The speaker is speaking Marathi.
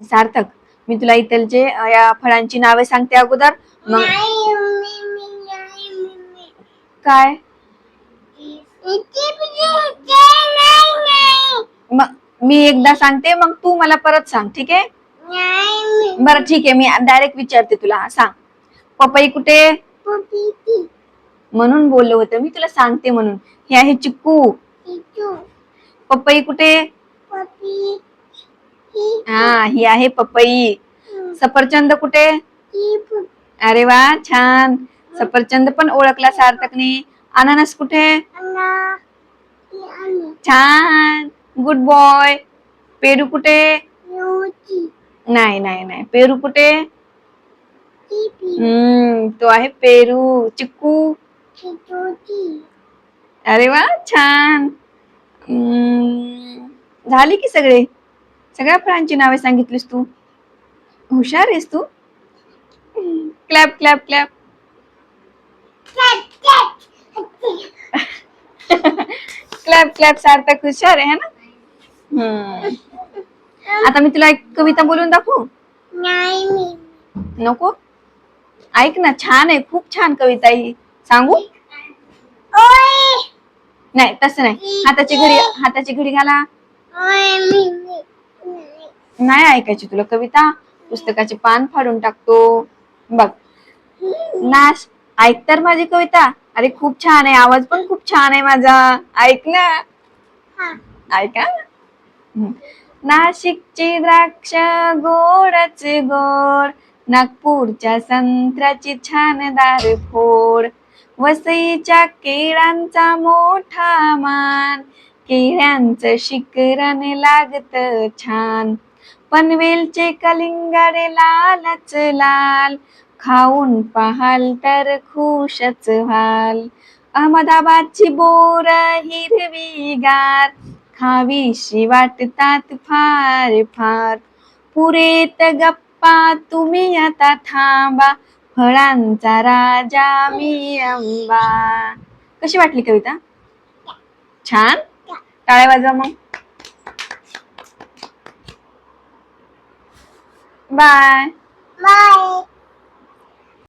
सार्थक. मी तुला इथलचे या फळांची नावे सांगते अगोदर. मग काय? मग मी एकदा सांगते मग तू मला परत सांग ठीक आहे? बरं ठीक आहे. मी डायरेक्ट विचारते तुला. सांग. पपई कुठे? म्हणून बोललो होतं. मी तुला सांगते म्हणून. हे आहे चिक्कू. पपई कुठे? हा ही आहे पपई. सफरचंद कुठे? अरे वा छान. सफरचंद पण ओळखला सार्थकने. अननस कुठे? छान. गुड बॉय पेरू कुठे? नाही नाही नाही. पेरू कुठे? हम्म तो आहे पेरू. चिक्कू. अरे वा छान. झाले की सगळे? सगळ्या फळांची नावे सांगितलीस तू. हुशार आहेस तू. Clap clap clap. Clap clap. Sarthak हुशार आहे ना? हम्म. आता मी तुला एक कविता बोलून दाखवू? नाही नको? ऐक ना छान आहे खूप छान कविता ही. सांगू? नाही तसं नाही. हाताची घडी हाताची घडी घाला. नाही. ऐकायची तुला कविता? पुस्तकाचे पान फाडून टाकतो. बघ. नाश. ऐक तर माझी कविता. अरे खूप छान आहे. आवाज पण खूप छान आहे माझा. ऐक ना. ऐका. नाशिकची द्राक्ष गोडच गोड. नागपूरच्या संत्र्याची छानदार फोड. वसईच्या केळांचा मोठा मान. केळ्यांचं शिकरण लागत छान. पनवेलचे कलिंगडे लालच लाल. खाऊन पाहाल तर खुशच व्हाल. अहमदाबादची बोर हिरवीगार खावीशी वाटतात फार फार. पुरेत गप्पा तुम्ही आता थांबा. फळांचा राजा मी अंबा. कशी वाटली कविता? छान. टाळ्या वाजवा मग. Bye bye